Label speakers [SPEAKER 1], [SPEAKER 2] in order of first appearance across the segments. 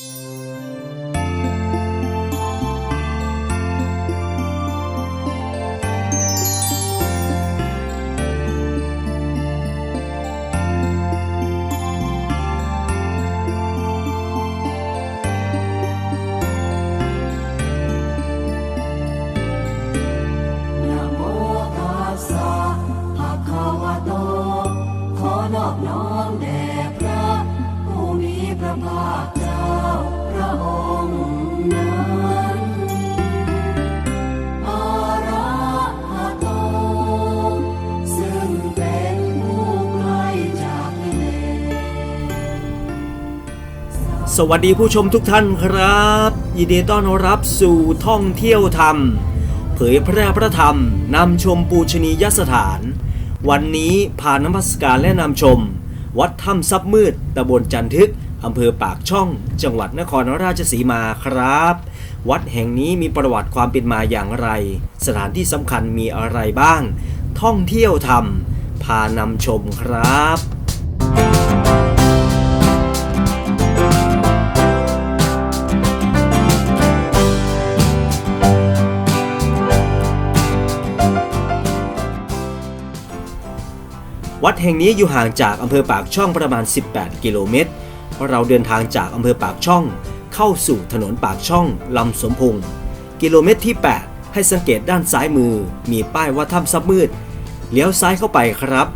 [SPEAKER 1] น สวัส
[SPEAKER 2] ดีผู้ชมทุกท่านครับ ยินดีต้อนรับสู่ท่องเที่ยวธรรม เผยแพร่พระธรรมนำชมปูชนียสถาน วันนี้พานมัสการและนำชม วัดถ้ำซับมืดตำบลจันทึกอำเภอปากช่อง จังหวัดนครราชสีมาครับ วัดแห่งนี้มีประวัติความเป็นมาอย่างไร สถานที่สำคัญมีอะไรบ้าง ท่องเที่ยวธรรมพานำชมครับ วัดแห่งนี้อยู่ห่างจากอำเภอปากช่องประมาณ 18 กิโลเมตร เราเดินทางจากอำเภอปากช่อง เข้าสู่ถนนปากช่องลำสมพงศ์กิโลเมตรที่ 8 ให้สังเกตด้านซ้ายมือ มีป้ายว่าถ้ำซับมืด เลี้ยวซ้ายเข้าไปครับ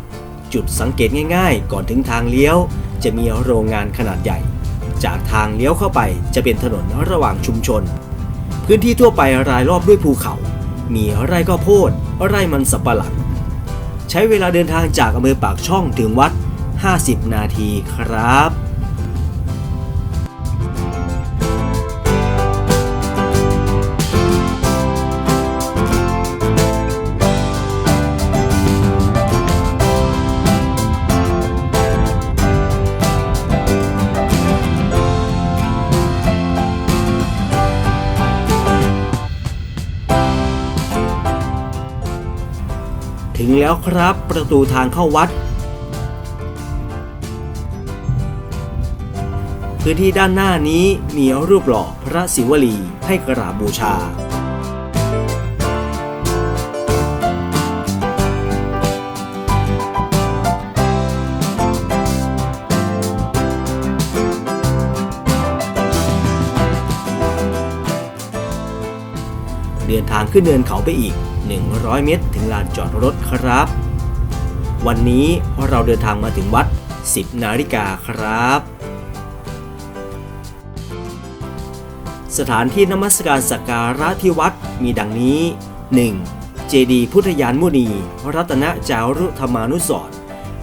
[SPEAKER 2] จุดสังเกตง่ายๆ ก่อนถึงทางเลี้ยว จะมีโรงงานขนาดใหญ่ จากทางเลี้ยวเข้าไปจะเป็นถนนระหว่างชุมชน พื้นที่ทั่วไปรายรอบด้วยภูเขา มีไร่ข้าวโพด ไร่มันสับปะหลัง ใช้เวลาเดินทางจากอำเภอปากช่องถึงวัด 50 นาทีครับ ถึงแล้วครับประตูทางเข้าวัด พื้นที่ด้านหน้านี้มีรูปหล่อพระศิวลีให้กราบบูชา เดินทางขึ้นเนินเขาไปอีก 100 เมตร ถึงลานจอดรถครับ วันนี้เราเดินทางมาถึงวัด 10 นาฬิกาครับ สถานที่นมัสการสักการะที่วัดมีดังนี้ 1. เจดีย์พุทธยานมุนี รัตนจารุธรรมานุสรณ์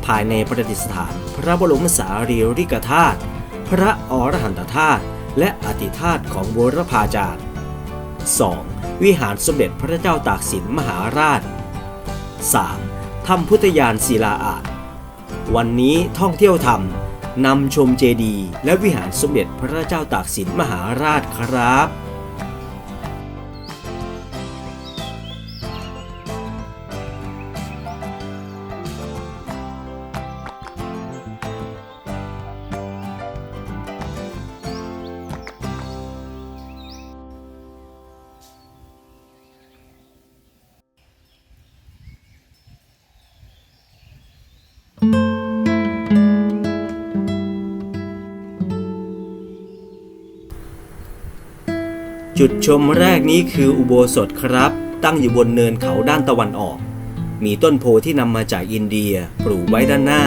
[SPEAKER 2] ภายในประดิษฐาน พระบรมสารีริกธาตุพระอรหันตธาตุและอธิธาตุของโบรพาจารย์ 2. วิหารสมเด็จพระเจ้าตากสินมหาราช 3. ถ้ำพุทธยานศิลาอาจวันนี้ท่องเที่ยวธรรมนำชมเจดีย์และวิหารสมเด็จพระเจ้าตากสินมหาราชครับ จุดชมแรกนี้คืออุโบสถครับ ตั้งอยู่บนเนินเขาด้านตะวันออก มีต้นโพที่นำมาจากอินเดียปลูกไว้ด้านหน้า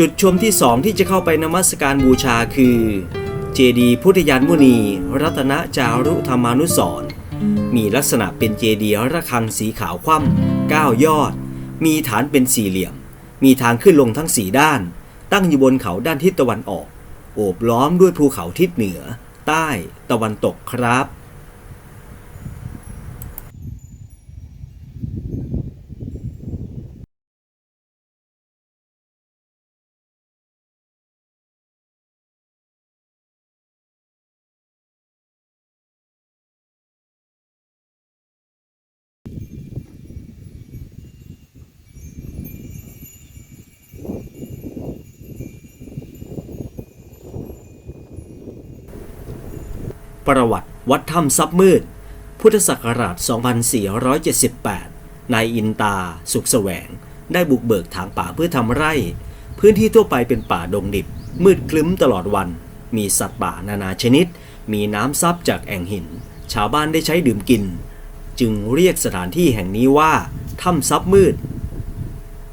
[SPEAKER 2] จุดชมที่สองที่จะเข้าไปนมัสการบูชาคือ เจดีย์พุทธยานมุนี รัตนจารุธรรมานุสรมีลักษณะเป็นเจดีย์ระฆังสีขาวคว่ำเก้ายอด มีฐานเป็นสี่เหลี่ยม มีทางขึ้นลงทั้งสี่ด้าน ตั้งอยู่บนเขาด้านทิศตะวันออก โอบล้อมด้วยภูเขาทิศเหนือ ใต้ ตะวันตกครับ ประวัติวัดถ้ำซับมืด พุทธศักราช 2478 นายอินตา สุขแสวง ได้บุกเบิกทางป่าเพื่อทำไร่ พื้นที่ทั่วไปเป็นป่าดงดิบ มืดคลึ้มตลอดวัน มีสัตว์ป่านานาชนิด มีน้ำซับจากแอ่งหิน ชาวบ้านได้ใช้ดื่มกิน จึงเรียกสถานที่แห่งนี้ว่าถ้ำซับมืด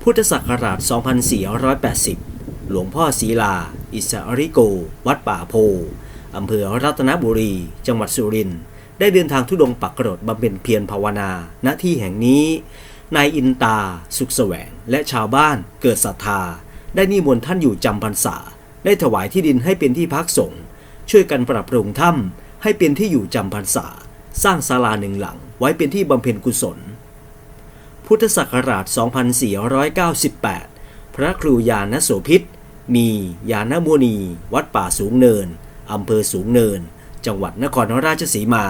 [SPEAKER 2] พุทธศักราช 2480 หลวงพ่อศีลา อิสริโก วัดป่าโพ อำเภอรัตนบุรี จังหวัดสุรินทร์ได้เดินทางทุดงปักกรดบำเพ็ญเพียรภาวนา ณที่แห่งนี้ นายอินตา สุขแสวง และชาวบ้านเกิดศรัทธา ได้นิมนต์ท่านอยู่จำพรรษา ได้ถวายที่ดินให้เป็นที่พักสงฆ์ช่วยกันปรับปรุงถ้ำให้เป็นที่อยู่จำพรรษา สร้างศาลาหนึ่งหลังไว้เป็นที่บำเพ็ญกุศล พุทธศักราช 2498 พระครูยานโสพิษ มียานโมนี วัดป่าสูงเนิน อำเภอสูงเนิน จังหวัดนครราชสีมา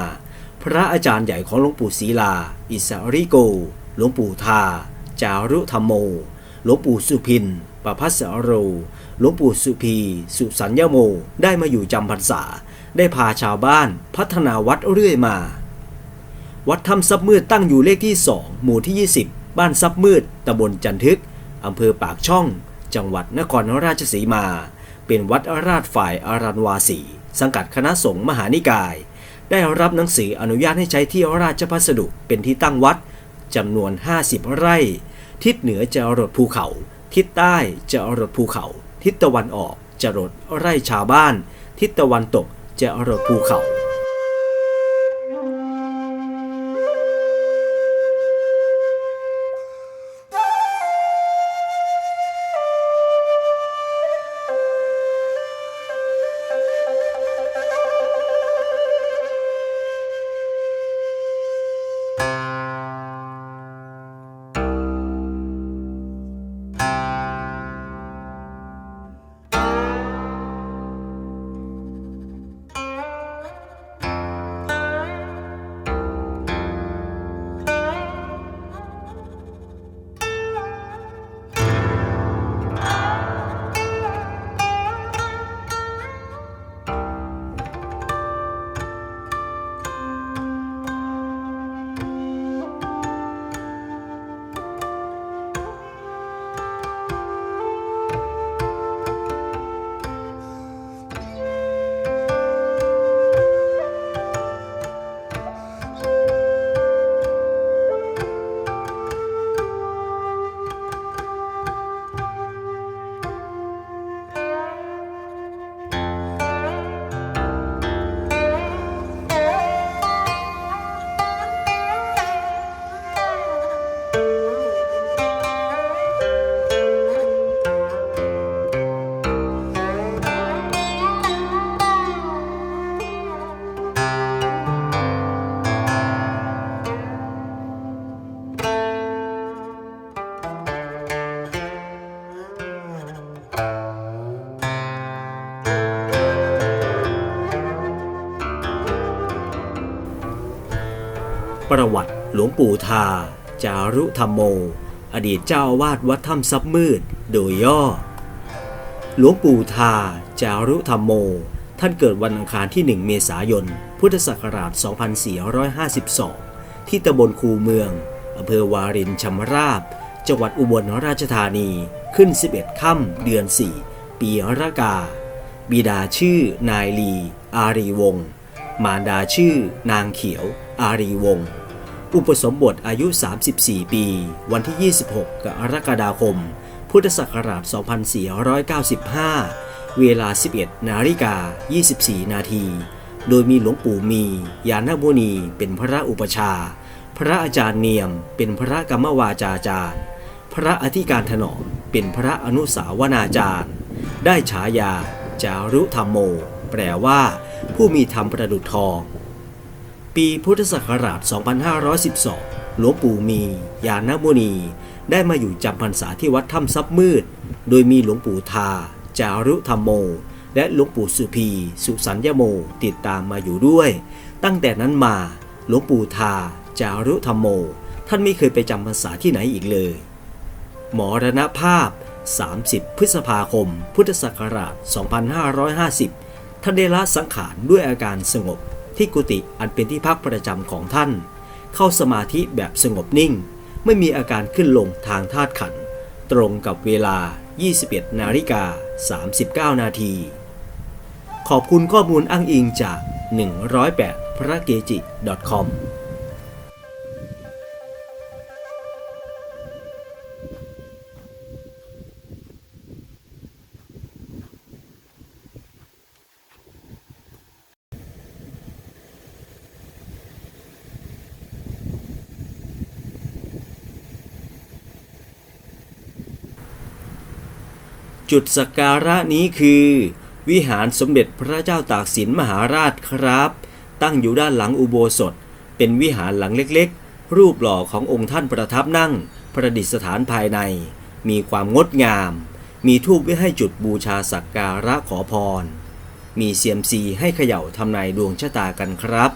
[SPEAKER 2] พระอาจารย์ใหญ่ของหลวงปู่ศรีลา อิสริโก หลวงปู่ทา จารุธรรมโม หลวงปู่สุพินประพัสสโร หลวงปู่สุพี สุสัญญโม ได้มาอยู่จำพรรษา ได้พาชาวบ้านพัฒนาวัดเรื่อยมา วัดถ้ำซับมืดตั้งอยู่เลขที่ 2 หมู่ที่ 20 บ้านซับมืดตำบลจันทึกอำเภอปากช่อง จังหวัดนครราชสีมา เป็นวัดราชฝ่ายอารันวาสี สังกัดคณะสงฆ์มหานิกาย ได้รับหนังสืออนุญาตให้ใช้ที่ราชพัสดุเป็นที่ตั้งวัดจำนวน 50 ไร่ ทิศเหนือจะรดภูเขา ทิศใต้จะรดภูเขา ทิศตะวันออกจะรดไร่ชาวบ้าน ทิศตะวันตกจะรดภูเขา ประวัติหลวงปู่ทา จารุธรรมโม อดีตเจ้าอาวาสวัดถ้ำซับมืด โดยย่อ หลวงปู่ทา จารุธรรมโม ท่านเกิดวันอังคารที่ 1 เมษายน พุทธศักราช 2452 ที่ตำบลคูเมืองอำเภอวารินชำราบ จังหวัดอุบลราชธานี ขึ้น 11 ค่ำเดือน 4 ปีรากา บิดาชื่อนายลี อารีวงศ์มารดาชื่อนางเขียว อารีวงศ์ อุปสมบทอายุ 34 ปี วันที่ 26 กรกฎาคม พุทธศักราช 2495 เวลา 11 นาฬิกา 24 นาที โดยมีหลวงปู่มี ยานบุนีเป็นพระอุปชา พระอาจารย์เนียม เป็นพระกรรมวาจาจารย์ พระอธิการถนอม เป็นพระอนุสาวนาจารย์ ได้ฉายาจารุธรรมโม แปลว่า ผู้มีธรรมประดุจทอง ปีพุทธศักราช 2512 หลวงปู่มี ยานมุนี ได้มาอยู่จำพรรษาที่วัดถ้ำซับมืด โดยมีหลวงปู่ทา จารุธรรมโม และหลวงปู่สุพี สุสัญญโม ติดตามมาอยู่ด้วย ตั้งแต่นั้นมา หลวงปู่ทา จารุธรรมโม ท่านไม่เคยไปจำพรรษาที่ไหนอีกเลย หมอรณภาพ 30 พฤษภาคม พุทธศักราช 2550 ท่านได้ละสังขารด้วยอาการสงบ ที่กุฏิอันเป็นที่พักประจำของท่าน เข้าสมาธิแบบสงบนิ่ง ไม่มีอาการขึ้นลงทางธาตุขัน ตรงกับเวลา 21 นาฬิกา 39 นาที ขอบคุณข้อมูลอ้างอิงจาก 108พระเกจิ .com จุดสักการะนี้คือ วิหารสมเด็จพระเจ้าตากสินมหาราชครับ ตั้งอยู่ด้านหลังอุโบสถ เป็นวิหารหลังเล็กๆ รูปหล่อขององค์ท่านประทับนั่ง ประดิษฐานภายใน มีความงดงาม มีทูบไว้ให้จุดบูชาสักการะขอพร มีเซียมซีให้เขย่าทำนายดวงชะตากันครับ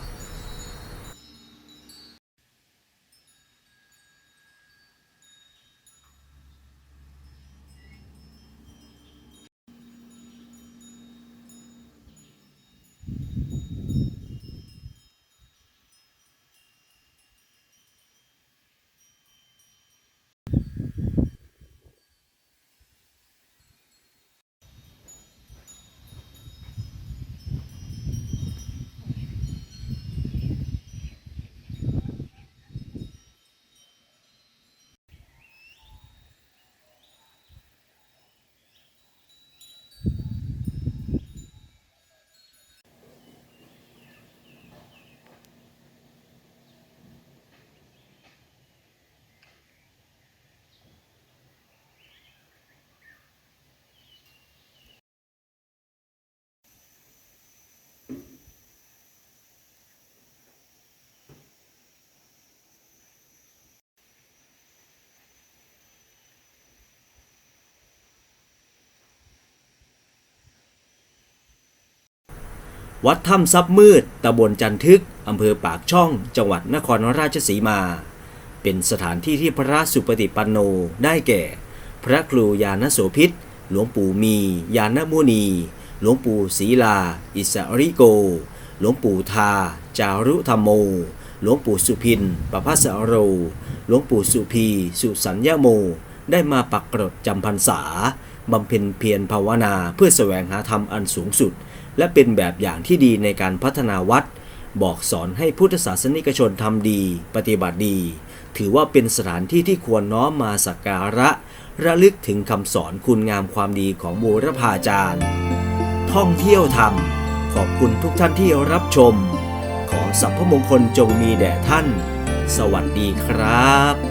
[SPEAKER 2] วัดถ้ำซับมืด ตำบลจันทึก อำเภอปากช่อง จังหวัดนครราชสีมา เป็นสถานที่ที่พระสุปฏิปันโนได้แก่ พระครูยานโสพิษ หลวงปู่มี ยานมุนี หลวงปู่ศรีลา อิสริโก หลวงปู่ทา จารุธรรมโม หลวงปู่สุพินประภัสสะโร หลวงปู่สุพี สุสัญญาโม ได้มาปักกรดจำพรรษาบำเพ็ญเพียรภาวนาเพื่อแสวงหาธรรมอันสูงสุด และเป็นแบบอย่างที่ดีในการพัฒนาวัด บอกสอนให้พุทธศาสนิกชนทำดี ปฏิบัติดี ถือว่าเป็นสถานที่ที่ควรน้อมมาสักการะ ระลึกถึงคำสอนคุณงามความดีของบูรพาจารย์ ท่องเที่ยวธรรม ขอบคุณทุกท่านที่รับชม ขอสัพพมงคลจงมีแด่ท่าน สวัสดีครับ